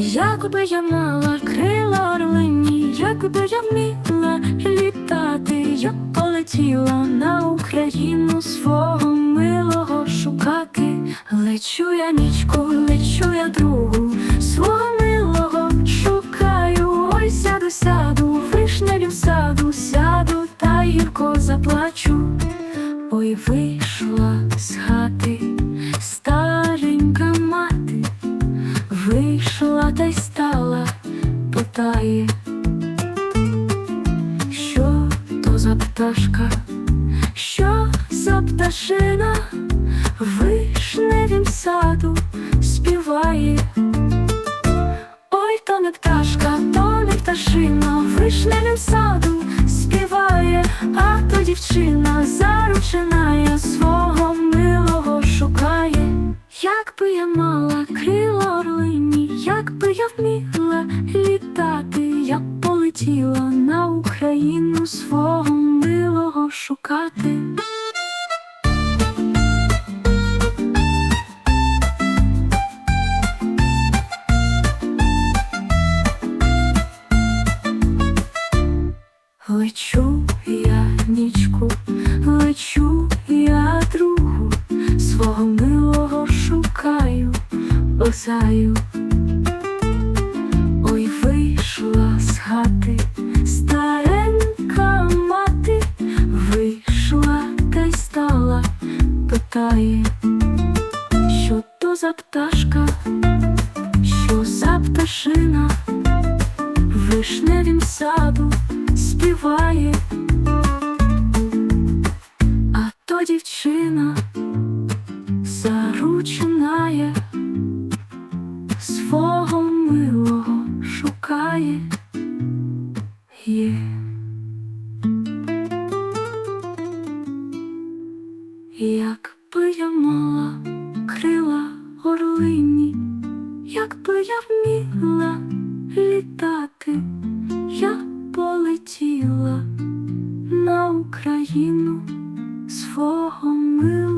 Якби я мала крила орлині, якби я вміла літати, я полетіла на Україну свого милого шукати. Лечу я нічку, лечу я другу, свого милого шукаю. Ой, сяду, сяду, в саду, сяду та гірко заплачу. Ой, вийшла з хати Вийшла та й стала, питає, що то за пташка, що за пташина? Вишневім саду співає. Ой, то не пташка, то не пташина, вишневім саду співає, а то дівчина заручена я свого милого я вміла літати, я полетіла на Україну свого милого шукати. Лечу я нічку, лечу я другу, свого милого шукаю, осаю. Питає, що то за пташка, що за пташина в вишневім саду співає, а то дівчина заручинає, свого милого шукає. Є. Якби я мала крила орлині, якби я вміла літати, я полетіла на Україну свого милого.